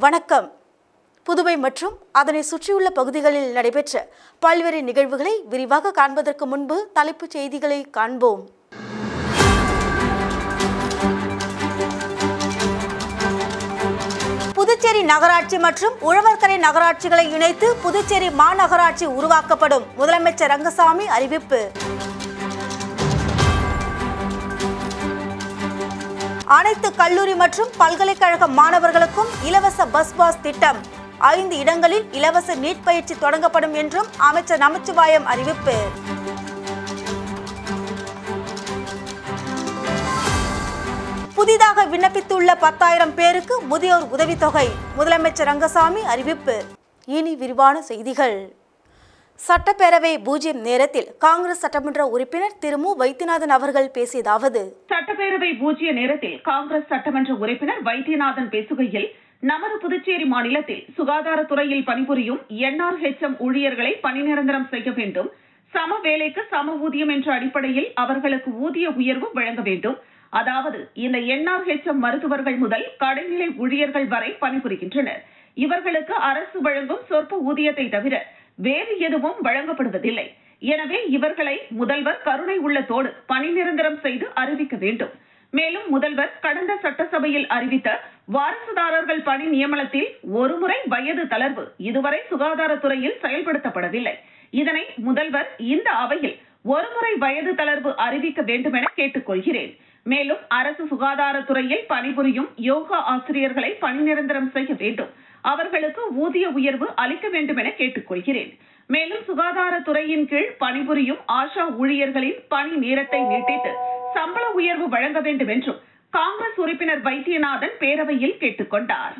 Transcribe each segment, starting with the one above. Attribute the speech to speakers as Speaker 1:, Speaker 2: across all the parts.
Speaker 1: வணக்கம். புதுவை மற்றும் அதனை சுற்றியுள்ள பகுதிகளில் நடைபெற்ற பல்வேறு நிகழ்வுகளை விரிவாக காண்பதற்கு முன்பு தலைப்புச் செய்திகளை காண்போம். புதுச்சேரி நகராட்சி மற்றும் உழவர்கரை நகராட்சிகளை இணைத்து புதுச்சேரி மாநகராட்சி உருவாக்கப்படும். முதலமைச்சர் ரங்கசாமி அறிவிப்பு. அனைத்து கல்லூரி மற்றும் பல்கலைக்கழக மாணவர்களுக்கும் இலவச பஸ் பாஸ் திட்டம். ஐந்து இடங்களில் இலவச நீட் பயிற்சி தொடங்கப்படும் என்றும் அமைச்சர் நமச்சிவாயம் அறிவிப்பு. புதிதாக விண்ணப்பித்துள்ள பத்தாயிரம் பேருக்கு முதியோர் உதவித்தொகை. முதலமைச்சர் ரங்கசாமி அறிவிப்பு. இனி விரிவான செய்திகள். சட்டப்பேரவை பூஜ்ஜியம் நேரத்தில் காங்கிரஸ் சட்டமன்ற உறுப்பினர் திரு மு. வைத்தியநாதன் அவர்கள் பேசியதாவது
Speaker 2: சட்டப்பேரவை பூஜ்ய நேரத்தில் காங்கிரஸ் சட்டமன்ற உறுப்பினர் வைத்தியநாதன் பேசுகையில் நமது புதுச்சேரி மாநிலத்தில் சுகாதாரத்துறையில் பணிபுரியும் என்ஆர்ஹெச்எம் ஊழியர்களை பணி நிரந்தரம் செய்ய வேண்டும் சம வேலைக்கு சம ஊதியம் என்ற அடிப்படையில் அவர்களுக்கு ஊதிய உயர்வு வழங்க வேண்டும். அதாவது இந்த என்ஆர்ஹெச்எம் மருத்துவர்கள் முதல் கடைநிலை ஊழியர்கள் வரை பணிபுரிகின்றனர். இவர்களுக்கு அரசு வழங்கும் சொற்ப ஊதியத்தை தவிர வேறு எதுவும் வழங்கப்படுவதில்லை. எனவே இவர்களை முதல்வர் கருணை உள்ளத்தோடு பணி நிரந்தரம் செய்து அறிவிக்க வேண்டும். மேலும் முதல்வர் கடந்த சட்டசபையில் அறிவித்த வாரிசுதாரர்கள் பணி நியமனத்தில் ஒருமுறை வயது தளர்வு இதுவரை சுகாதாரத்துறையில் செயல்படுத்தப்படவில்லை. இதனை முதல்வர் இந்த அவையில் ஒருமுறை வயது தளர்வு அறிவிக்க வேண்டும் என கேட்டுக்கொள்கிறேன். மேலும் அரசு சுகாதாரத்துறையில் பணிபுரியும் யோகா ஆசிரியர்களை பணி நிரந்தரம் செய்ய வேண்டும். அவர்களுக்கு ஊதிய உயர்வு அளிக்க வேண்டும் என கேட்டுக்கொள்கிறேன். மேலும் சுகாதாரத்துறையின் கீழ் பணிபுரியும் ஆஷா ஊழியர்களின் பணி நேரத்தை நீட்டித்து சம்பள உயர்வு வழங்க வேண்டும் என்றும் காங்கிரஸ் உறுப்பினர் வைத்தியநாதன் பேரவையில் கேட்டுக்கொண்டார்.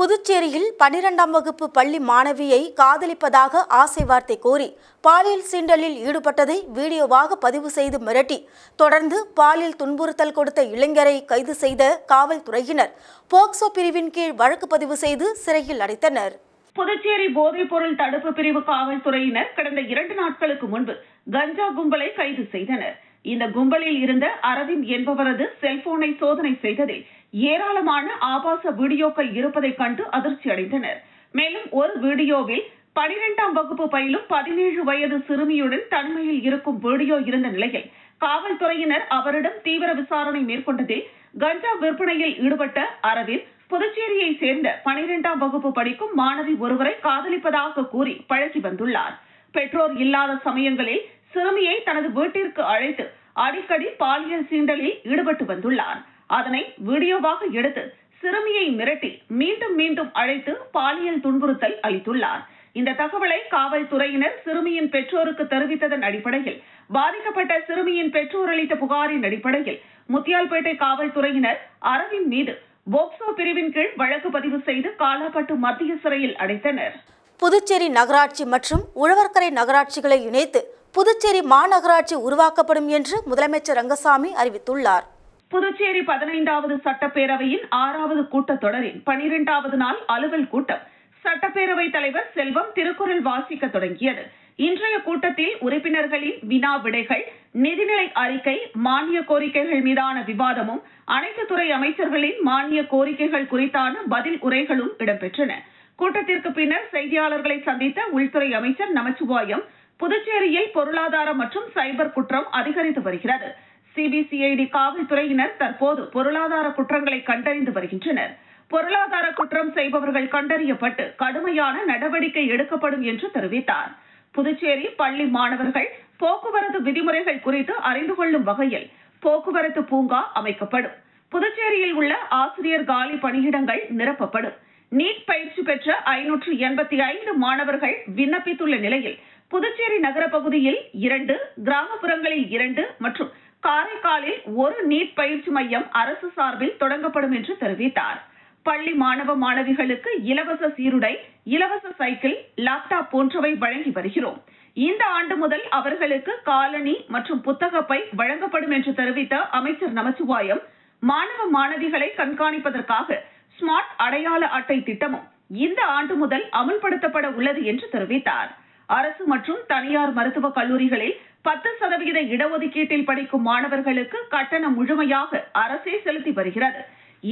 Speaker 1: புதுச்சேரியில் பன்னிரெண்டாம் வகுப்பு பள்ளி மாணவியை காதலிப்பதாக ஆசை வார்த்தை கோரி பாலியல் சீண்டலில் ஈடுபட்டதை வீடியோவாக பதிவு செய்து மிரட்டி. தொடர்ந்து பாலியல் துன்புறுத்தல் கொடுத்த இளைஞரை கைது செய்த காவல்துறையினர். போக்சோ பிரிவின் கீழ் வழக்கு பதிவு செய்து சிறையில் அடைத்தனர்.
Speaker 2: புதுச்சேரி போதைப் பொருள் தடுப்பு பிரிவு காவல்துறையினர் கடந்த இரண்டு நாட்களுக்கு முன்பு கஞ்சா கும்பலை கைது செய்தனர். இந்த கும்பலில் இருந்த அரவிந்த் என்பவரது செல்போனை சோதனை செய்ததில் ஏராளமான ஆபாச வீடியோக்கள் இருப்பதைக் கண்டு அதிர்ச்சி அடைந்தனர். மேலும் ஒரு வீடியோவில் பனிரெண்டாம் வகுப்பு பயிலும் பதினேழு வயது சிறுமியுடன் தனிமையில் இருக்கும் வீடியோ இருந்த நிலையில் காவல்துறையினர் அவரிடம் தீவிர விசாரணை மேற்கொண்டதில் கஞ்சா விற்பனையில் ஈடுபட்ட அரவிந்த் புதுச்சேரியை சேர்ந்த பனிரெண்டாம் வகுப்பு படிக்கும் மாணவி ஒருவரை காதலிப்பதாக கூறி பழகி வந்துள்ளார். பெற்றோர் இல்லாத சமயங்களில் சிறுமியை தனது வீட்டிற்கு அழைத்து அடிக்கடி பாலியல் சீண்டலில் ஈடுபட்டு வந்துள்ளார் அதனை வீடியோவாக எடுத்து சிறுமியை மிரட்டி மீண்டும் மீண்டும் அழைத்து பாலியல் துன்புறுத்தல் அளித்துள்ளார் இந்த தகவலை காவல்துறையினர் சிறுமியின் பெற்றோருக்கு தெரிவித்ததன் அடிப்படையில் பாதிக்கப்பட்ட சிறுமியின் பெற்றோர் அளித்த புகாரின் அடிப்படையில் முத்தியால்பேட்டை காவல்துறையினர் அரவிந்த் மீது போக்சோ பிரிவின் கீழ் வழக்கு பதிவு செய்து காலாப்பட்டு மத்திய சிறையில் அடைத்தனர்.
Speaker 1: புதுச்சேரி நகராட்சி மற்றும் உழவர்கரை நகராட்சிகளை இணைத்து புதுச்சேரி மாநகராட்சி உருவாக்கப்படும் என்று முதலமைச்சர் ரங்கசாமி அறிவித்துள்ளார்.
Speaker 2: புதுச்சேரி பதினைந்தாவது சட்டப்பேரவையின் ஆறாவது கூட்டத்தொடரின் பனிரெண்டாவது நாள் அலுவல் கூட்டம். சட்டப்பேரவை தலைவர் செல்வம் திருக்குறள் வாசிக்க தொடங்கியது. இன்றைய கூட்டத்தில் உறுப்பினர்களின் வினா விடைகள் நிதிநிலை அறிக்கை மானிய கோரிக்கைகள் மீதான விவாதமும் அனைத்து துறை அமைச்சர்களின் மானிய கோரிக்கைகள் குறித்தான பதில் உரைகளும் இடம்பெற்றன. கூட்டத்திற்கு பின்னர் செய்தியாளர்களை சந்தித்த உள்துறை அமைச்சர் நமச்சிவாயம் புதுச்சேரியில் பொருளாதார மற்றும் சைபர் குற்றம் அதிகரித்து வருகிறது. சிபிசிஐடி காவல்துறையினர் தற்போது பொருளாதார குற்றங்களை கண்டறிந்து வருகின்றனர். பொருளாதார குற்றம் செய்பவர்கள் கண்டறியப்பட்டு கடுமையான நடவடிக்கை எடுக்கப்படும் என்று தெரிவித்தார். புதுச்சேரி பள்ளி மாணவர்கள் போக்குவரத்து விதிமுறைகள் குறித்து அறிந்து கொள்ளும் வகையில் போக்குவரத்து பூங்கா அமைக்கப்படும். புதுச்சேரியில் உள்ள ஆசிரியர் காலி பணியிடங்கள் நிரப்பப்படும். நீட் பயிற்சி பெற்ற ஐநூற்று எண்பத்தி ஐந்து மாணவர்கள் விண்ணப்பித்துள்ள நிலையில் புதுச்சேரி நகர பகுதியில் இரண்டு கிராமப்புறங்களில் இரண்டு மற்றும் காரைக்காலில் ஒரு நீட் பயிற்சி மையம் அரசு சார்பில் தொடங்கப்படும் என்று தெரிவித்தார். பள்ளி மாணவ மாணவிகளுக்கு இலவச சீருடை இலவச சைக்கிள் லேப்டாப் போன்றவை வழங்கி வருகிறோம். இந்த ஆண்டு முதல் அவர்களுக்கு காலணி மற்றும் புத்தகப்பை வழங்கப்படும் என்று தெரிவித்த அமைச்சர் நமச்சிவாயம் மாணவ மாணவிகளை கண்காணிப்பதற்காக ஸ்மார்ட் அடையாள அட்டை திட்டமும் இந்த ஆண்டு முதல் அமுல்படுத்தப்பட உள்ளது என்று தெரிவித்தார். அரசு மற்றும் தனியார் மருத்துவக் கல்லூரிகளில் பத்து சதவிகித இடஒதுக்கீட்டில் படிக்கும் மாணவர்களுக்கு கட்டணம் முழுமையாக அரசே செலுத்தி வருகிறது.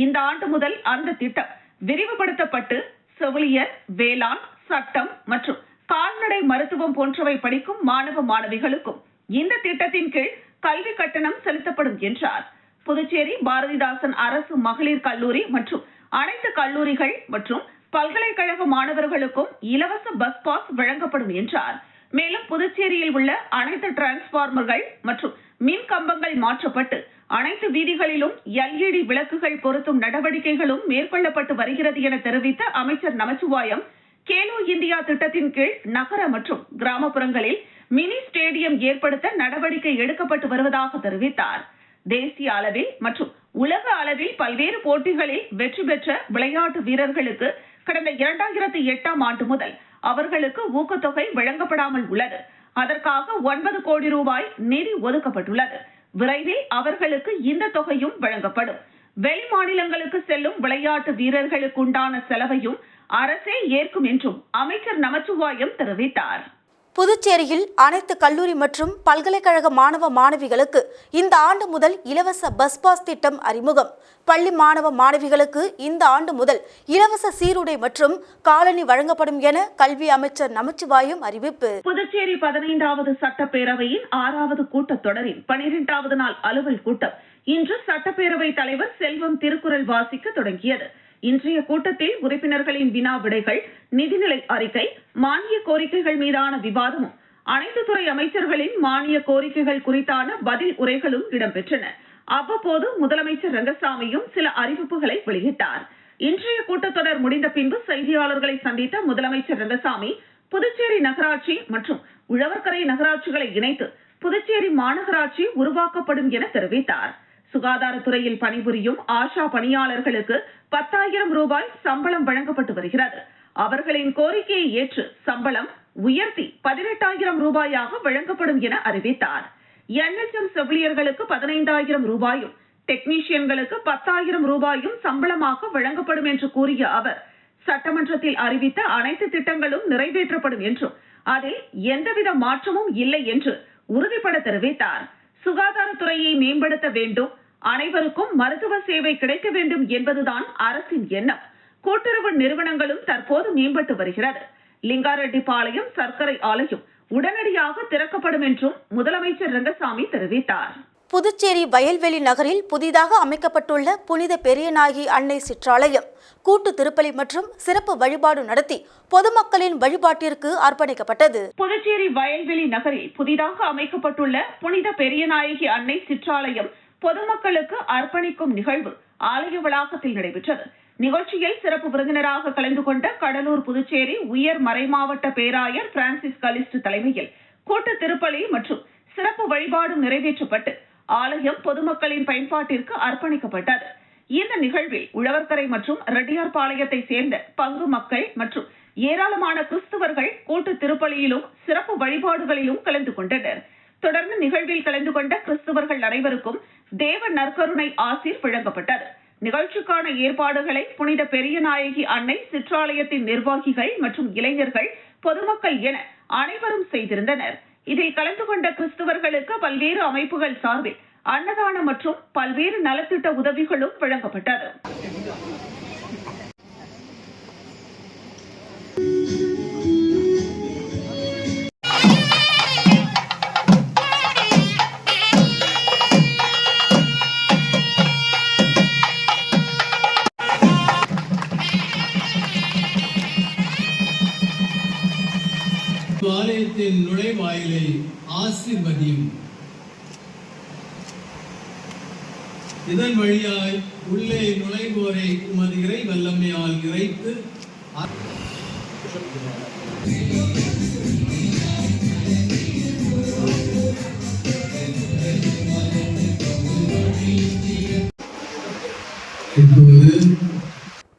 Speaker 2: இந்த ஆண்டு முதல் அந்த திட்டம் விரிவுபடுத்தப்பட்டு செவிலியர் வேளாண் சட்டம் மற்றும் கால்நடை மருத்துவம் போன்றவை படிக்கும் மாணவ மாணவிகளுக்கும் இந்த திட்டத்தின் கீழ் கல்வி கட்டணம் செலுத்தப்படும் என்றார். புதுச்சேரி பாரதிதாசன் அரசு மகளிர் கல்லூரி மற்றும் அனைத்து கல்லூரிகள் மற்றும் பல்கலைக்கழக மாணவர்களுக்கும் இலவச பஸ் பாஸ் வழங்கப்படும் என்றார். மேலும் புதுச்சேரியில் உள்ள அனைத்து டிரான்ஸ்பார்மர்கள் மற்றும் மின் கம்பங்கள் மாற்றப்பட்டு அனைத்து வீதிகளிலும் எல்இடி விளக்குகள் பொருத்தும் நடவடிக்கைகளும் மேற்கொள்ளப்பட்டு வருகிறது என தெரிவித்த அமைச்சர் நமச்சிவாயம் கேலோ இந்தியா திட்டத்தின் கீழ் நகர மற்றும் கிராமப்புறங்களில் மினி ஸ்டேடியம் ஏற்படுத்த நடவடிக்கை எடுக்கப்பட்டு வருவதாக தெரிவித்தார். தேசிய அளவில் மற்றும் உலக அளவில் பல்வேறு போட்டிகளில் வெற்றி பெற்ற விளையாட்டு வீரர்களுக்கு கடந்த இரண்டாயிரத்தி எட்டாம் ஆண்டு முதல் அவர்களுக்கு ஊக்கத்தொகை வழங்கப்படாமல் உள்ளது. அதற்காக ஒன்பது கோடி ரூபாய் நிதி ஒதுக்கப்பட்டுள்ளது. விரைவில் அவர்களுக்கு இந்த தொகையும் வழங்கப்படும். வெளி மாநிலங்களுக்கு செல்லும் விளையாட்டு வீரர்களுக்கு உண்டான செலவையும் அரசே ஏற்கும் என்றும் அமைச்சர் நமச்சிவாயம் தெரிவித்தார்.
Speaker 1: புதுச்சேரியில் அனைத்து கல்லூரி மற்றும் பல்கலைக்கழக மாணவ மாணவிகளுக்கு இந்த ஆண்டு முதல் இலவச பஸ் பாஸ் திட்டம் அறிமுகம். பள்ளி மாணவ மாணவிகளுக்கு இந்த ஆண்டு முதல் இலவச சீருடை மற்றும் காலணி வழங்கப்படும் என கல்வி அமைச்சர் நமச்சிவாயும் அறிவிப்பு.
Speaker 2: புதுச்சேரி பதினைந்தாவது சட்டப்பேரவையின் ஆறாவது கூட்டத்தொடரின் பனிரெண்டாவது நாள் அலுவல் கூட்டம். இன்று சட்டப்பேரவை தலைவர் செல்வம் திருக்குறள் வாசிக்க தொடங்கியது. இன்றைய கூட்டத்தில் உறுப்பினர்களின் வினா விடைகள் நிதிநிலை அறிக்கை மானிய கோரிக்கைகள் மீதான விவாதமும் அனைத்து துறை அமைச்சர்களின் மானிய கோரிக்கைகள் குறித்தான பதில் உரைகளும் இடம்பெற்றன. அவ்வப்போது முதலமைச்சர் ரங்கசாமியும் சில அறிவிப்புகளை வெளியிட்டார். இன்றைய கூட்டத்தொடர் முடிந்த பின்பு செய்தியாளர்களை சந்தித்த முதலமைச்சர் ரங்கசாமி புதுச்சேரி நகராட்சி மற்றும் உழவர்கரை நகராட்சிகளை இணைத்து புதுச்சேரி மாநகராட்சி உருவாக்கப்படும் என தெரிவித்தார். சுகாதாரத்துறையில் பணிபுரியும் ஆஷா பணியாளர்களுக்கு பத்தாயிரம் ரூபாய் சம்பளம் வழங்கப்பட்டு வருகிறது. அவர்களின் கோரிக்கையை ஏற்று சம்பளம் உயர்த்தி பதினெட்டாயிரம் ரூபாயாக வழங்கப்படும் என அறிவித்தார். என்எச்எம் செவிலியர்களுக்கு பதினைந்தாயிரம் ரூபாயும் டெக்னீஷியன்களுக்கு பத்தாயிரம் ரூபாயும் சம்பளமாக வழங்கப்படும் என்று கூறிய அவர் சட்டமன்றத்தில் அறிவித்த அனைத்து திட்டங்களும் நிறைவேற்றப்படும் என்றும் அதில் எந்தவித மாற்றமும் இல்லை என்று உறுதிபட தெரிவித்தார். சுகாதாரத்துறையை மேம்படுத்த வேண்டும் அனைவருக்கும் மருத்துவ சேவை கிடைக்க வேண்டும் என்பதுதான் அரசின் எண்ணம். கூட்டுறவு நிறுவனங்களும் தற்போது மேம்பட்டு வருகிறது. லிங்காரெட்டிப்பாளையம் சர்க்கரை ஆலையும் உடனடியாக திறக்கப்படும் என்றும் முதலமைச்சர் ரங்கசாமி தெரிவித்தார்.
Speaker 1: புதுச்சேரி வயல்வெளி நகரில் புதிதாக அமைக்கப்பட்டுள்ள புனித பெரியநாயகி அன்னை சிற்றாலயம் கூட்டு திருப்பலி மற்றும் சிறப்பு வழிபாடு நடத்தி பொதுமக்களின் வழிபாட்டிற்கு அர்ப்பணிக்கப்பட்டது.
Speaker 2: புதுச்சேரி வயல்வெளி நகரில் புதிதாக அமைக்கப்பட்டுள்ள புனித பெரியநாயகி அன்னை சிற்றாலயம் பொதுமக்களுக்கு அர்ப்பணிக்கும் நிகழ்வு ஆலய வளாகத்தில் நடைபெற்றது. நிகழ்ச்சியில் சிறப்பு விருந்தினராக கலந்து கொண்ட கடலூர் புதுச்சேரி உயர் மறைமாவட்ட பேராயர் பிரான்சிஸ் கலிஸ்ட் தலைமையில் கூட்டு திருப்பலி மற்றும் சிறப்பு வழிபாடும் நிறைவேற்றப்பட்டு ஆலயம் பொதுமக்களின் பயன்பாட்டிற்கு அர்ப்பணிக்கப்பட்டது. இந்த நிகழ்வில் உழவர்கரை மற்றும் ரெட்டியார்பாளையத்தை சேர்ந்த பங்கு மக்கள் மற்றும் ஏராளமான கிறிஸ்துவர்கள் கூட்டு திருப்பலியிலும் சிறப்பு வழிபாடுகளிலும் கலந்து கொண்டனர். தொடர்ந்து நிகழ்வில் கலந்து கொண்ட கிறிஸ்துவர்கள் அனைவருக்கும் தேவ நற்கருணை ஆசீர் வழங்கப்பட்டது. நிகழ்ச்சிக்கான ஏற்பாடுகளை புனித பெரியநாயகி அன்னை சிற்றாலயத்தின் நிர்வாகிகள் மற்றும் இளைஞர்கள் பொதுமக்கள் என அனைவரும் செய்திருந்தனர். இதில் கலந்து கொண்ட கிறிஸ்துவர்களுக்கு பல்வேறு அமைப்புகள் சார்பில் அன்னதானம் மற்றும் பல்வேறு நலத்திட்ட உதவிகளும் வழங்கப்பட்டது.
Speaker 3: ஆலயத்தின் நுழைவாயிலை ஆசிர்வதியும். இதன் வழியாய் உள்ளே நுழைவோரை உமது இறை வல்லமையால் இறைத்து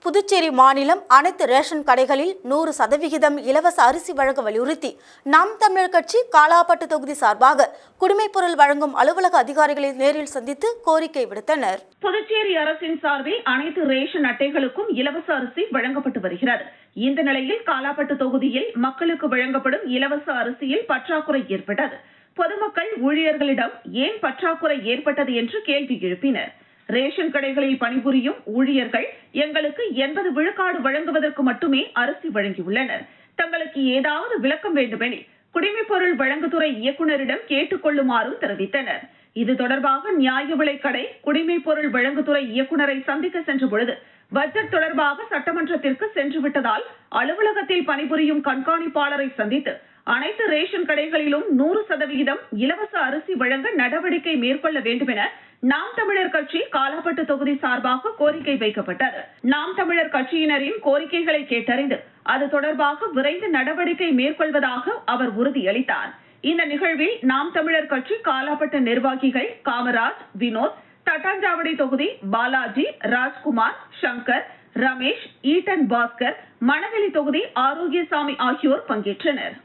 Speaker 1: புதுச்சேரி மாநிலம் அனைத்து ரேஷன் கடைகளில் நூறு சதவிகிதம் இலவச அரிசி வழங்க வலியுறுத்தி நாம் தமிழர் கட்சி காலாப்பட்டு தொகுதி சார்பாக குடிமைப்பொருள் வழங்கும் அலுவலக அதிகாரிகளை நேரில் சந்தித்து கோரிக்கை விடுத்தனர்.
Speaker 2: புதுச்சேரி அரசின் சார்பில் அனைத்து ரேஷன் அட்டைகளுக்கும் இலவச அரிசி வழங்கப்பட்டு வருகிறது. இந்த நிலையில் காலாப்பட்டு தொகுதியில் மக்களுக்கு வழங்கப்படும் இலவச அரிசியில் பற்றாக்குறை ஏற்பட்டது. பொதுமக்கள் ஊழியர்களிடம் ஏன் பற்றாக்குறை ஏற்பட்டது என்று கேள்வி எழுப்பினர். ரேஷன் கடைகளில் பணிபுரியும் ஊழியர்கள் எங்களுக்கு எண்பது விழுக்காடு வழங்குவதற்கு மட்டுமே அரிசி வழங்கியுள்ளனர். தங்களுக்கு ஏதாவது விளக்கம் வேண்டுமெனில் குடிமைப்பொருள் வழங்குதுறை இயக்குநரிடம் கேட்டுக் கொள்ளுமாறும் தெரிவித்தனர். இது தொடர்பாக நியாய விலைக்கடை குடிமைப்பொருள் வழங்குதுறை இயக்குநரை சந்திக்க சென்ற பொழுது பட்ஜெட் தொடர்பாக சட்டமன்றத்திற்கு சென்று விட்டதால் அலுவலகத்தில் பணிபுரியும் கண்காணிப்பாளரை சந்தித்து அனைத்து ரேஷன் கடைகளிலும் நூறு சதவிகிதம் இலவச அரிசி வழங்க நடவடிக்கை மேற்கொள்ள வேண்டும் என நாம் தமிழர் கட்சி காலாப்பட்டு தொகுதி சார்பாக கோரிக்கை வைக்கப்பட்டது. நாம் தமிழர் கட்சியினரின் கோரிக்கைகளை கேட்டறிந்து அது தொடர்பாக விரைந்து நடவடிக்கை மேற்கொள்வதாக அவர் உறுதியளித்தார். இந்த நிகழ்வில் நாம் தமிழர் கட்சி காலாப்பட்ட நிர்வாகிகள் காமராஜ் வினோத் தட்டாஞ்சாவடி தொகுதி பாலாஜி ராஜ்குமார் சங்கர் ரமேஷ் ஈட்டன் பாஸ்கர் மணவெளி தொகுதி ஆரோக்கியசாமி ஆகியோர் பங்கேற்றனர்.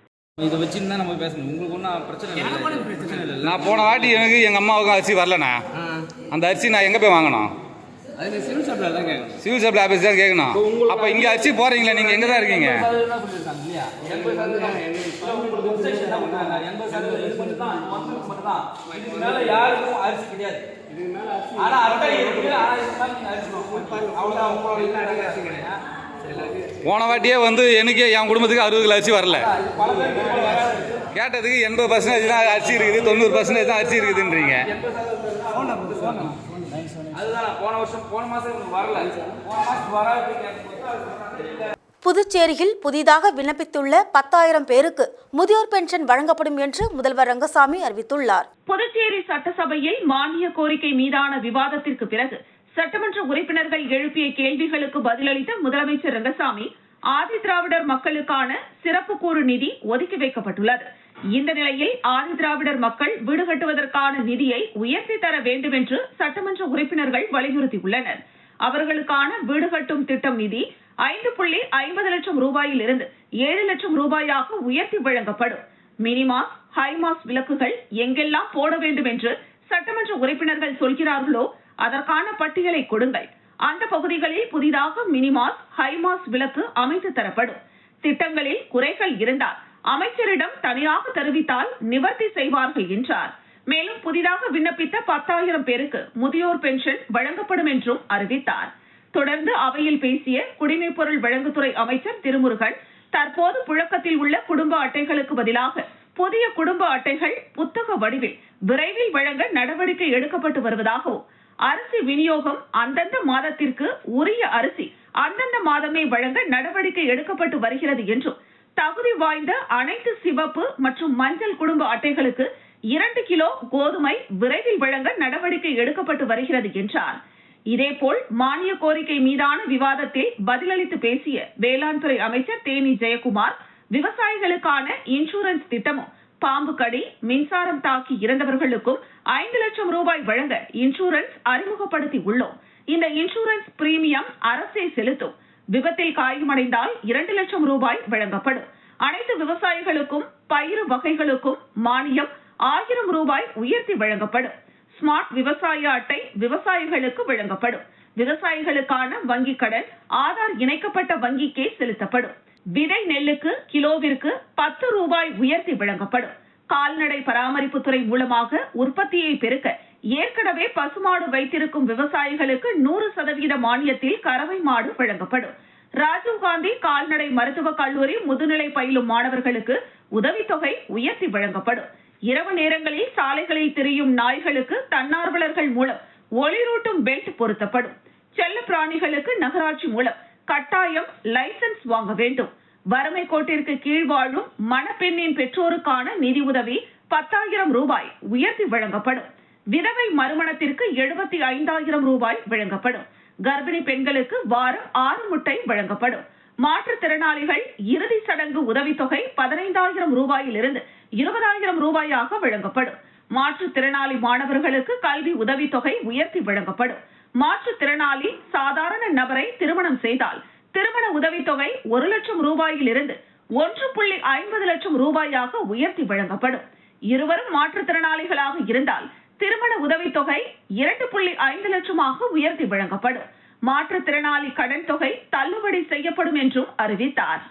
Speaker 4: இதை வச்சுன்னு தான் நம்ம பேசணும். உங்களுக்கு ஒன்றும் பிரச்சனை இல்லை. பிரச்சனை இல்லை.
Speaker 5: நான் போன வாட்டி எனக்கு எங்கள் அம்மாவுக்கும் அரிசி வரலண்ணா. அந்த அரிசி நான் எங்கே போய் வாங்கணும்?
Speaker 4: சிவில் சப்ளைல தான் கேட்கணும்.
Speaker 5: சிவில் சப்ளை ஆஃபீஸ் தான் கேட்கணும். அப்போ இங்கே அரிசி போகிறீங்களா நீங்கள் எங்கே தான் இருக்கீங்க?
Speaker 4: அரிசி கிடையாது. ஆனால் அரிசி கிடையாது.
Speaker 5: போன வாட்டியே வந்து எனக்கு என் குடும்பத்துக்கு அறுபது கிலோ அரிசி வரல. கேட்டதுக்கு எண்பது பர்சன்டேஜ் தான் அரிசி இருக்குது தொண்ணூறு பர்சன்டேஜ் தான் அரிசி இருக்குதுன்றீங்க
Speaker 4: அதுதான் போன வருஷம் போன மாதம் இவனுக்கு வரல போன மாதம் வராது கேட்கும்போது
Speaker 1: புதுச்சேரியில் புதிதாக விண்ணப்பித்துள்ள பத்தாயிரம் பேருக்கு முதியோர் பென்ஷன் வழங்கப்படும் என்று முதல்வர் ரங்கசாமி அறிவித்துள்ளார்
Speaker 2: புதுச்சேரி சட்டசபையில் மானிய கோரிக்கை மீதான விவாதத்திற்கு பிறகு சட்டமன்ற உறுப்பினர்கள் எழுப்பிய கேள்விகளுக்கு பதிலளித்த முதலமைச்சர் ரங்கசாமி ஆதி திராவிடர் மக்களுக்கான சிறப்பு கூறு நிதி ஒதுக்கி வைக்கப்பட்டுள்ளது. இந்த நிலையில் ஆதி திராவிடர் மக்கள் வீடு கட்டுவதற்கான நிதியை உயர்த்தி தர வேண்டும் என்று சட்டமன்ற உறுப்பினர்கள் வலியுறுத்தியுள்ளனர். அவர்களுக்கான வீடு கட்டும் திட்டம் நிதி ஐந்து புள்ளி ஐம்பது லட்சம் ரூபாயில் இருந்து ஏழு லட்சம் ரூபாயாக உயர்த்தி வழங்கப்படும். மினிமாஸ் ஹைமாஸ் விளக்குகள் எங்கெல்லாம் போட வேண்டும் என்று சட்டமன்ற உறுப்பினர்கள் சொல்கிறார்களோ அதற்கான பட்டியலை கொடுங்கள். அந்த பகுதிகளில் புதிதாக மினிமாஸ் ஹைமாஸ் விளக்கு அமைத்து தரப்படும். திட்டங்களில் குறைகள் இருந்தால் அமைச்சரிடம் தனியாக தெரிவித்தால் நிவர்த்தி செய்வார்கள் என்றார். மேலும் புதிதாக விண்ணப்பித்த பத்தாயிரம் பேருக்கு முதியோர் பென்ஷன் வழங்கப்படும் என்றும் அறிவித்தார். தொடர்ந்து அவையில் பேசிய குடிமைப் பொருள் வழங்குதுறை அமைச்சர் திருமுருகன் தற்போது புழக்கத்தில் உள்ள குடும்ப அட்டைகளுக்கு பதிலாக புதிய குடும்ப அட்டைகள் புத்தக வடிவில் விரைவில் வழங்க நடவடிக்கை எடுக்கப்பட்டு வருவதாகவும் அரிசி விநியோகம் அந்தந்த மாதத்திற்கு உரிய அரிசி அந்தந்த மாதமே வழங்க நடவடிக்கை எடுக்கப்பட்டு வருகிறது என்றும் தகுதி வாய்ந்த அனைத்து சிவப்பு மற்றும் மஞ்சள் குடும்ப அட்டைகளுக்கு இரண்டு கிலோ கோதுமை விரைவில் வழங்க நடவடிக்கை எடுக்கப்பட்டு வருகிறது என்றார். இதேபோல் மானிய கோரிக்கை மீதான விவாதத்தில் பதிலளித்து பேசிய வேளாண் துறை அமைச்சர் தேனி ஜெயக்குமார் விவசாயிகளுக்கான இன்சூரன்ஸ் திட்டமும் பாம்பு கடி மின்சாரம் தாக்கி இறந்தவர்களுக்கும் ஐந்து லட்சம் ரூபாய் வழங்க இன்சூரன்ஸ் அறிமுகப்படுத்தி உள்ளோம் இந்த இன்சூரன்ஸ் பிரீமியம் அரசே செலுத்தும். விபத்தில் காயமடைந்தால் இரண்டு லட்சம் ரூபாய் வழங்கப்படும். அனைத்து விவசாயிகளுக்கும் பயிர் வகைகளுக்கும் மானியம் ஆயிரம் ரூபாய் உயர்த்தி வழங்கப்படும். ஸ்மார்ட் விவசாய அட்டை விவசாயிகளுக்கு வழங்கப்படும். விவசாயிகளுக்கான வங்கிக் கடன் ஆதார் இணைக்கப்பட்ட வங்கிக்கே செலுத்தப்படும். விதை நெல்லுக்கு கிலோவிற்கு பத்து ரூபாய் உயர்த்தி வழங்கப்படும். கால்நடை பராமரிப்புத்துறை மூலமாக உற்பத்தியை பெருக்க ஏற்கனவே பசுமாடு வைத்திருக்கும் விவசாயிகளுக்கு நூறு சதவீத மானியத்தில் கறவை மாடு வழங்கப்படும். ராஜீவ்காந்தி கால்நடை மருத்துவக் கல்லூரி முதுநிலை பயிலும் மாணவர்களுக்கு உதவித்தொகை உயர்த்தி வழங்கப்படும். இரவு நேரங்களில் சாலைகளில் திரியும் நாய்களுக்கு தன்னார்வலர்கள் மூலம் ஒளிரூட்டும் பெல்ட் பொருத்தப்படும். செல்ல பிராணிகளுக்கு நகராட்சி மூலம் கட்டாயம் லைசென்ஸ் வாங்க வேண்டும். வறுமை கோட்டிற்கு கீழ் வாழும் மணப்பெண்ணின் பெற்றோருக்கான நிதி உதவி பத்தாயிரம் ரூபாய் உயர்த்தி வழங்கப்படும். விதவை மறுமணத்திற்கு எழுபத்தி ஐந்தாயிரம் ரூபாய் வழங்கப்படும். கர்ப்பிணி பெண்களுக்கு வாரம் ஆறு முட்டை வழங்கப்படும். மாற்றுத்திறனாளிகள் இறுதி சடங்கு உதவித்தொகை பதினைந்தாயிரம் ரூபாயிலிருந்து இருபதாயிரம் ரூபாயாக வழங்கப்படும். மாற்றுத்திறனாளி மாணவர்களுக்கு கல்வி உதவித்தொகை உயர்த்தி வழங்கப்படும். மாற்றுத்திறனாளி சாதாரண நபரை திருமணம் செய்தால் திருமண உதவித்தொகை ஒரு லட்சம் ரூபாயிலிருந்து ஒன்று புள்ளி ஐம்பது லட்சம் ரூபாயாக உயர்த்தி வழங்கப்படும். இருவரும் மாற்றுத்திறனாளிகளாக இருந்தால் திருமண உதவித்தொகை இரண்டு புள்ளி ஐந்து லட்சமாக உயர்த்தி வழங்கப்படும். மாற்றுத்திறனாளி கடன் தொகை தள்ளுபடி செய்யப்படும் என்றும் அறிவித்தார்.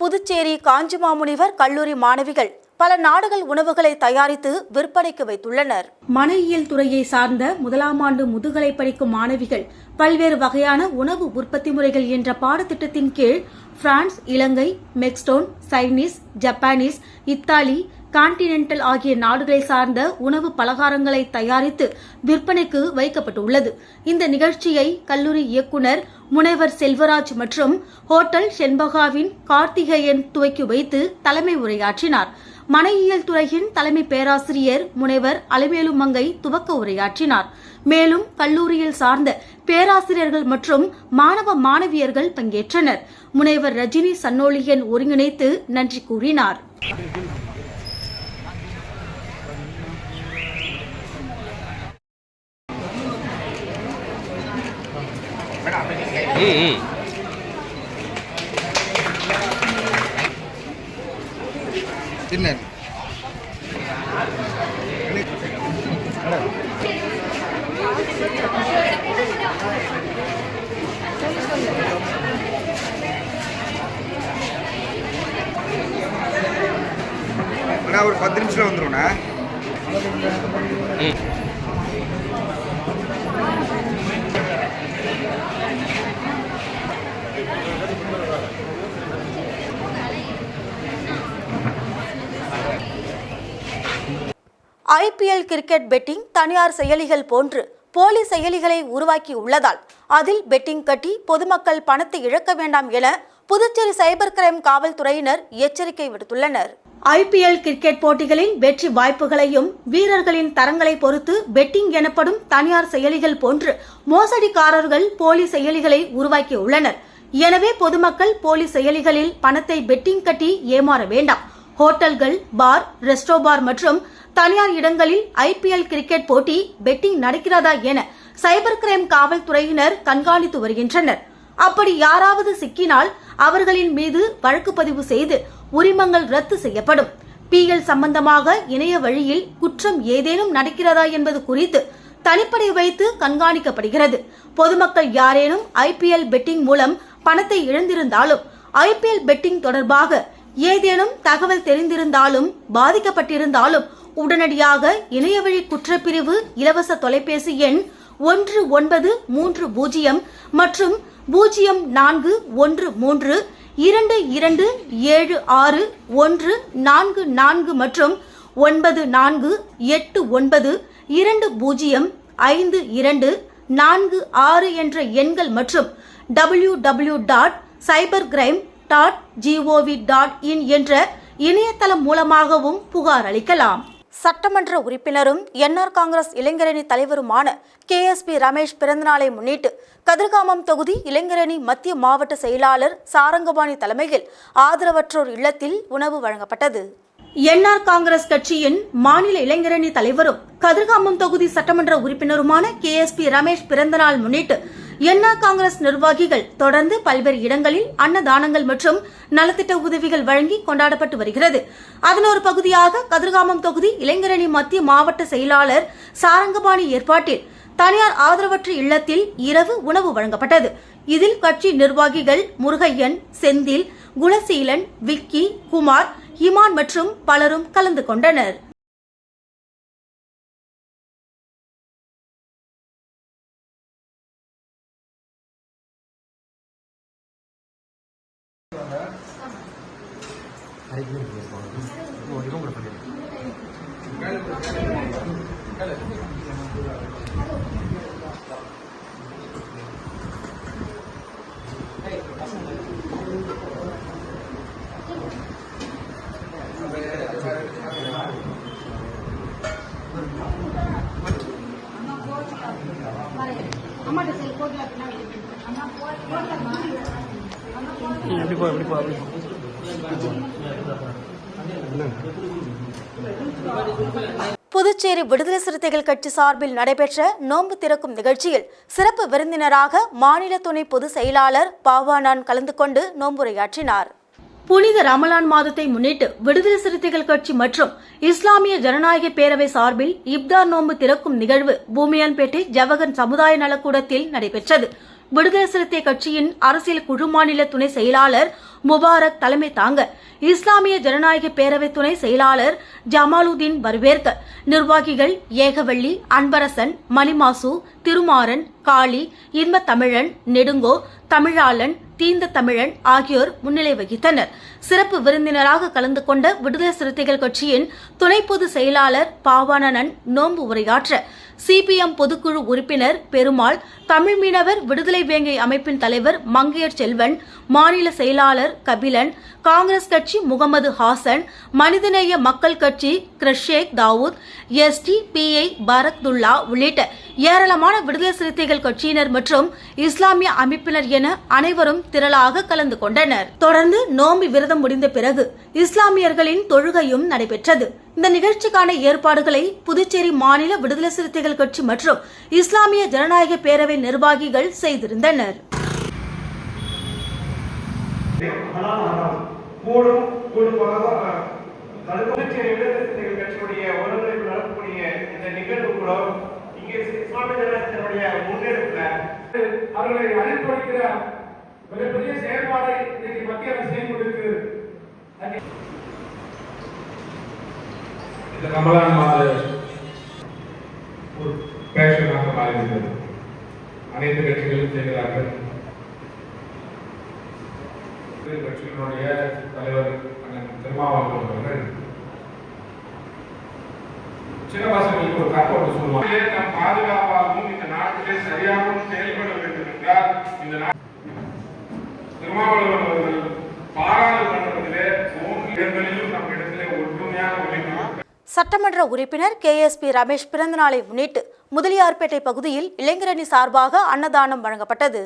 Speaker 1: புதுச்சேரி காஞ்சிமாமுனிவர் கல்லூரி மாணவிகள் பல நாடுகள் உணவுகளை தயாரித்து விற்பனைக்கு வைத்துள்ளனர். மனையியல் துறையை சார்ந்த முதலாம் ஆண்டு முதுகலை படிக்கும் மாணவிகள் பல்வேறு வகையான உணவு உற்பத்தி முறைகள் என்ற பாடத்திட்டத்தின் கீழ் பிரான்ஸ் இலங்கை மெக்ஸ்டோன் சைனீஸ் ஜப்பானீஸ் இத்தாலி கான்டினென்டல் ஆகிய நாடுகளை சார்ந்த உணவு பலகாரங்களை தயாரித்து விற்பனைக்கு வைக்கப்பட்டுள்ளது. இந்த நிகழ்ச்சியை கல்லூரி இயக்குனர் முனைவர் செல்வராஜ் மற்றும் ஹோட்டல் செண்பகாவின் கார்த்திகேயன் துவக்கி வைத்து தலைமை உரையாற்றினார். மனையியல் துறையின் தலைமை பேராசிரியர் முனைவர் அலைமேலுமங்கை துவக்க உரையாற்றினார். மேலும் கல்லூரியில் சார்ந்த பேராசிரியர்கள் மற்றும் மாணவ மாணவியர்கள் பங்கேற்றனர். முனைவர் ரஜினி சன்னோலியன் ஒருங்கிணைத்து நன்றி கூறினார்.
Speaker 6: டின்னர் அண்ணா ஒரு பத்து நிமிஷத்தில் வந்துருண்ணா
Speaker 1: ஐபிஎல் கிரிக்கெட் பெட்டிங் தனியார் செயலிகள் போன்று போலி செயலிகளை உருவாக்கி உள்ளதால் அதில் பெட்டிங் கட்டி பொதுமக்கள் பணத்தை இழக்க வேண்டாம் என புதுச்சேரி சைபர் கிரைம் காவல்துறையினர் எச்சரிக்கை விடுத்துள்ளனர். ஐபிஎல் கிரிக்கெட் போட்டிகளின் வெற்றி வாய்ப்புகளையும் வீரர்களின் தரங்களை பொறுத்து பெட்டிங் எனப்படும் தனியார் செயலிகள் போன்று மோசடிக்காரர்கள் போலி செயலிகளை உருவாக்கியுள்ளனர் எனவே பொதுமக்கள் போலி செயலிகளில் பணத்தை பெட்டிங் கட்டி ஏமாற வேண்டாம். ஹோட்டல்கள் பார் ரெஸ்டோ பார் மற்றும் தனியார் இடங்களில் ஐபிஎல் கிரிக்கெட் போட்டி பெட்டிங் நடக்கிறதா என சைபர் கிரைம் காவல்துறையினர் கண்காணித்து வருகின்றனர். அப்படி யாராவது சிக்கினால் அவர்களின் மீது வழக்கு பதிவு செய்து உரிமங்கள் ரத்து செய்யப்படும். பிஎல் சம்பந்தமாக இணைய வழியில் குற்றம் ஏதேனும் நடக்கிறதா என்பது குறித்து தனிப்படை வைத்து கண்காணிக்கப்படுகிறது. பொதுமக்கள் யாரேனும் ஐபிஎல் பெட்டிங் மூலம் பணத்தை இழந்திருந்தாலும் ஐபிஎல் பெட்டிங் தொடர்பாக ஏதேனும் தகவல் தெரிந்திருந்தாலும் பாதிக்கப்பட்டிருந்தாலும் உடனடியாக இணையவழி குற்றப்பிரிவு இலவச தொலைபேசி எண் ஒன்று ஒன்பது மூன்று பூஜ்ஜியம் மற்றும் பூஜ்ஜியம் நான்கு ஒன்று மூன்று இரண்டு இரண்டு ஏழு ஆறு ஒன்று நான்கு நான்கு மற்றும் ஒன்பது நான்கு எட்டு ஒன்பது இரண்டு பூஜ்ஜியம் ஐந்து இரண்டு நான்கு ஆறு என்ற எண்கள் மற்றும் W W dot cyber crime dot GOV dot in என்ற இணையதளம் மூலமாகவும் புகார் அளிக்கலாம். சட்டமன்ற உறுப்பினரும் என்ஆர் காங்கிரஸ் இளைஞரணி தலைவருமான கே எஸ் பி ரமேஷ் பிறந்தநாளை முன்னிட்டு கதிர்காமம் தொகுதி இளைஞரணி மத்திய மாவட்ட செயலாளர் சாரங்கபாணி தலைமையில் ஆதரவற்றோர் இல்லத்தில் உணவு வழங்கப்பட்டது. என்ஆர் காங்கிரஸ் கட்சியின் மாநில இளைஞரணி தலைவரும் கதிர்காமம் தொகுதி சட்டமன்ற உறுப்பினருமான கே எஸ் பி ரமேஷ் பிறந்தநாள் முன்னிட்டு என்ஆர் காங்கிரஸ் நிர்வாகிகள் தொடர்ந்து பல்வேறு இடங்களில் அன்னதானங்கள் மற்றும் நலத்திட்ட உதவிகள் வழங்கி கொண்டாடப்பட்டு வருகிறது. அதன் ஒரு பகுதியாக கதிர்காமம் தொகுதி இளைஞரணி மத்திய மாவட்ட செயலாளர் சாரங்கபாணி ஏற்பாட்டில் தனியார் ஆதரவற்ற இல்லத்தில் இரவு உணவு வழங்கப்பட்டது. இதில் கட்சி நிர்வாகிகள் முருகையன் செந்தில் குலசீலன் விக்கி குமார் இமான் மற்றும் பலரும் கலந்து கொண்டனர். புதுச்சேரி விடுதலை சிறுத்தைகள் கட்சி சார்பில் நடைபெற்ற நோன்பு திறக்கும் நிகழ்ச்சியில் சிறப்பு விருந்தினராக மாநில துணை பொதுச் செயலாளர் பாவானான் கலந்து கொண்டு நோன்புரையாற்றினார். புனித ரமலான் மாதத்தை முன்னிட்டு விடுதலை சிறுத்தைகள் கட்சி மற்றும் இஸ்லாமிய ஜனநாயக பேரவை சார்பில் இப்தார் நோன்பு திறக்கும் நிகழ்வு பூமியான்பேட்டை ஜவஹர் சமுதாய நலக்கூடத்தில் நடைபெற்றது. விடுதலை சிறுத்தை கட்சியின் அரசியல் குழு மாநில துணை செயலாளர் முபாரக் தலைமை தாங்க இஸ்லாமிய ஜனநாயக பேரவை துணை செயலாளர் ஜமாலுதீன் வரவேற்க. நிர்வாகிகள் ஏகவள்ளி அன்பரசன் மணிமாசு திருமாறன் காளி இன்ப தமிழன் நெடுங்கோ தமிழாளன் தீந்த தமிழன் ஆகியோர் முன்னிலை வகித்தனர். சிறப்பு விருந்தினராக கலந்து கொண்ட விடுதலை சிறுத்தைகள் கட்சியின் துணை பொதுச் செயலாளர் பாவானனன் நோன்பு உரையாற்ற சிபிஎம் பொதுக்குழு உறுப்பினர் பெருமாள் தமிழ் மீனவர் விடுதலை வேங்கை அமைப்பின் தலைவர் மங்கையர் செல்வன் மாநில செயலாளர் கபிலன் காங்கிரஸ் கட்சி முகமது ஹாசன் மனிதநேய மக்கள் கட்சி கிரஷேக் தாவூத் எஸ்டி பிஐ பரக்துல்லா உள்ளிட்ட ஏராளமான விடுதலை சிறுத்தைகள் கட்சியினர் மற்றும் இஸ்லாமிய அமைப்பினர் என அனைவரும் திரளாக கலந்து கொண்டனர். தொடர்ந்து நோம்பி விவாதம் முடிந்த பிறகு இஸ்லாமியர்களின் தொழுகையும் நடைபெற்றது. இந்த நிகழ்ச்சிக்கான ஏற்பாடுகளை புதுச்சேரி மாநில விடுதலை சிறுத்தைகள் கட்சி மற்றும் இஸ்லாமிய ஜனநாயக பேரவை நிர்வாகிகள் செய்திருந்தனர்.
Speaker 7: கூடும் கூடுமாக புதுச்சேரி விடுதலை கட்சியுடைய ஒருங்கிணைப்பு இந்த நிகழ்வு கூட இங்கே முன்னெடுப்புல அவர்களை அழிப்படைக்கிற மிகப்பெரிய செயல்பாடை இன்னைக்கு மத்திய அரசு செய்து செயல்படுத்து
Speaker 8: இந்த ரமலான் மாத ஒரு பேஷனாக மாறிவிட்டது அனைத்து கட்சிகளும் செய்கிறார்கள் இரு கட்சிகளுடைய தலைவர் அண்ணன் திருமாவளவன் அவர்கள் சின்ன பசங்களுக்கு ஒரு கதை ஒன்று சொல்லுவாங்க. நாம் பாதுகாப்பாகவும் இந்த நாட்டிலே சரியாகவும் செயல்பட வேண்டும் என்றால் இந்த நாட்டு திருமாவளவன் அவர்கள் பாராளுமன்றத்திலே மூன்று இடங்களிலும் நம் இடத்திலே ஒற்றுமையாக ஒழிக்கிறார்
Speaker 1: சட்டமன்ற உறுப்பினர் கேஎஸ்பி ரமேஷ் பிறந்தநாளை முன்னிட்டு முதலியார்பேட்டை பகுதியில் இளைஞரணி சார்பாக அன்னதானம் வழங்கப்பட்டது.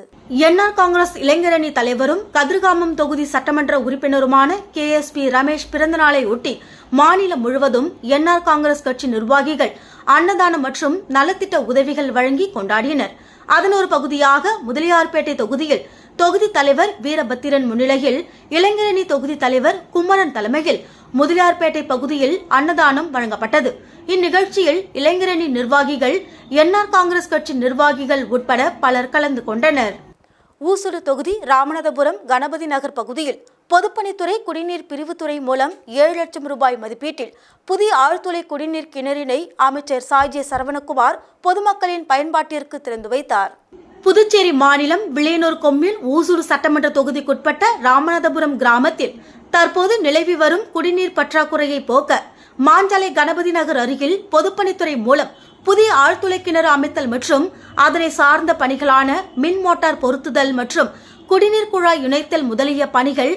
Speaker 1: என்ஆர் காங்கிரஸ் இளைஞரணி தலைவரும் கதிர்காமம் தொகுதி சட்டமன்ற உறுப்பினருமான கேஎஸ்பி ரமேஷ் பிறந்தநாளை ஒட்டி மாநிலம் முழுவதும் என்ஆர் காங்கிரஸ் கட்சி நிர்வாகிகள் அன்னதானம் மற்றும் நலத்திட்ட உதவிகள் வழங்கி கொண்டாடினர். அதன் ஒரு பகுதியாக முதலியார்பேட்டை தொகுதியில் தொகுதி தலைவர் வீரபத்திரன் முன்னிலையில் இளைஞரணி தொகுதி தலைவர் குமரன் தலைமையில் முதலியார்பேட்டை பகுதியில் அன்னதானம் வழங்கப்பட்டது. இந்நிகழ்ச்சியில் இளைஞரணி நிர்வாகிகள் என்ஆர் காங்கிரஸ் கட்சி நிர்வாகிகள் உட்பட பலர் கலந்து கொண்டனர். ஊசுடு தொகுதி ராமநாதபுரம் கணபதி நகர் பகுதியில் பொதுப்பணித்துறை குடிநீர் பிரிவுத்துறை மூலம் ஏழு லட்சம் ரூபாய் மதிப்பீட்டில் புதிய ஆழ்துளை குடிநீர் கிணறினை அமைச்சர் சாய்ஜே சரவணகுமார் பொதுமக்களின் பயன்பாட்டிற்கு திறந்து வைத்தார். புதுச்சேரி மாநிலம் விளையனூர் கொம்மில் ஊசூர் சட்டமன்ற தொகுதிக்குட்பட்ட ராமநாதபுரம் கிராமத்தில் தற்போது நிலவி வரும் குடிநீர் பற்றாக்குறையை போக்க மாஞ்சலை கணபதி நகர் அருகில் பொதுப்பணித்துறை மூலம் புதிய ஆழ்துளை கிணறு அமைத்தல் மற்றும் அதனை சார்ந்த பணிகளான மின் மோட்டார் பொருத்துதல் மற்றும் குடிநீர் குழாய் இணைத்தல் முதலிய பணிகள்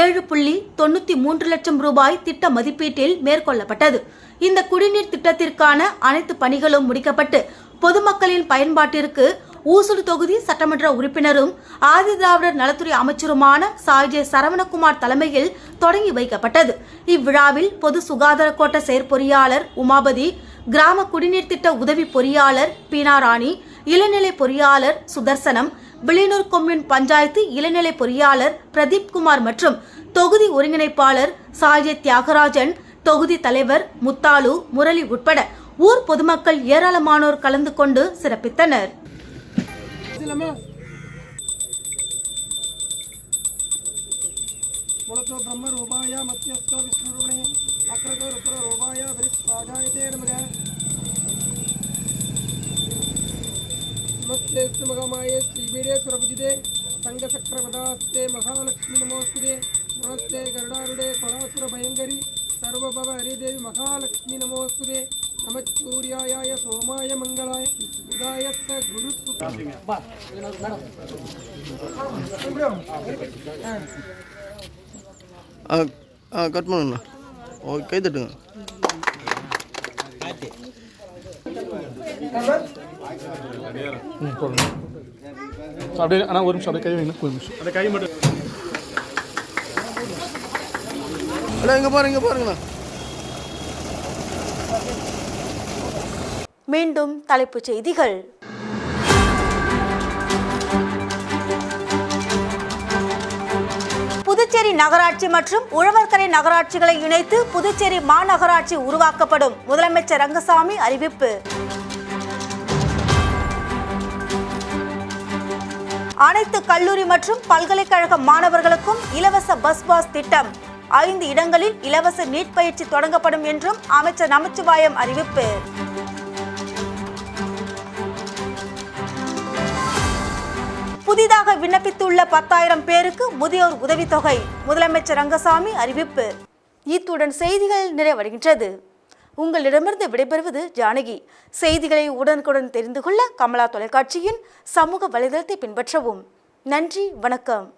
Speaker 1: ஏழு புள்ளி தொண்ணூத்தி மூன்று லட்சம் ரூபாய் திட்ட மதிப்பீட்டில் மேற்கொள்ளப்பட்டது. இந்த குடிநீர் திட்டத்திற்கான அனைத்து பணிகளும் முடிக்கப்பட்டு பொதுமக்களின் பயன்பாட்டிற்கு ஊசுடு தொகுதி சட்டமன்ற உறுப்பினரும் ஆதி திராவிடர் நலத்துறை அமைச்சருமான சாய்ஜே சரவணகுமார் தலைமையில் தொடங்கி வைக்கப்பட்டது. இவ்விழாவில் பொது சுகாதார கோட்ட செயற்பொறியாளர் உமாபதி கிராம குடிநீர் திட்ட உதவி பொறியாளர் பீனாராணி இளநிலை பொறியாளர் சுதர்சனம் விளையனூர் கொம்யூன் பஞ்சாயத்து இளநிலை பொறியாளர் பிரதீப் குமார் மற்றும் தொகுதி ஒருங்கிணைப்பாளர் சாய்ஜே தியாகராஜன் தொகுதி தலைவர் முத்தாலு முரளி உட்பட ஊர் பொதுமக்கள் ஏராளமானோர் கலந்து கொண்டு சிறப்பித்தனர்.
Speaker 7: மூலத்தோ பிரம்ம ரூபாய மத்தியஸ்தோ விஷ்ணுருணே அக்ரதோ ருப்ர ரூபாய விரிஸ்வாஜாயதே நமக. நமஸ்தேஸ்து மகமாயே ஸ்ரீபீடே சுரபுஜிதே சங்கசக்கரவதாஸ்தே மகாலட்சுமி நமோஸ்துதே நமஸ்தே கருடாருடே கொலாசுர பயங்கரி சர்வபவ ஹரிதேவி மகாலட்சுமி நமோஸ்துதே. நமச்சூர்யாய சோமாய மங்களாய உதாயஸ்த குரு
Speaker 9: ஆ ஆ கட் பண்ணுங்கண்ணா ஓ கை தட்டுங்க
Speaker 10: அப்படியே ஆனால் ஒரு நிமிஷம் அப்படியே கை வைங்க ஒரு நிமிஷம் அப்படியே கை மட்டும்
Speaker 9: அண்ணா இங்கே பாருங்க இங்கே பாருங்கண்ணா
Speaker 1: மீண்டும் தலைப்புச் செய்திகள். புதுச்சேரி நகராட்சி மற்றும் உழவர்கரை நகராட்சிகளை இணைத்து புதுச்சேரி மாநகராட்சி உருவாக்கப்படும். முதலமைச்சர் ரங்கசாமி அறிவிப்பு. அனைத்து கல்லூரி மற்றும் பல்கலைக்கழக மாணவர்களுக்கும் இலவச பஸ் பாஸ் திட்டம். ஐந்து இடங்களில் இலவச நீட் பயிற்சி தொடங்கப்படும் என்றும் அமைச்சர் நமச்சிவாயம் அறிவிப்பு. புதிதாக விண்ணப்பித்துள்ள பத்தாயிரம் பேருக்கு முதியோர் உதவித்தொகை. முதலமைச்சர் ரங்கசாமி அறிவிப்பு. இத்துடன் செய்திகள் நிறைவடைகின்றது. உங்களிடமிருந்து விடைபெறுவது ஜானகி. செய்திகளை உடனுக்குடன் தெரிந்து கொள்ள கமலா தொலைக்காட்சியின் சமூக வலைதளத்தை பின்பற்றவும். நன்றி வணக்கம்.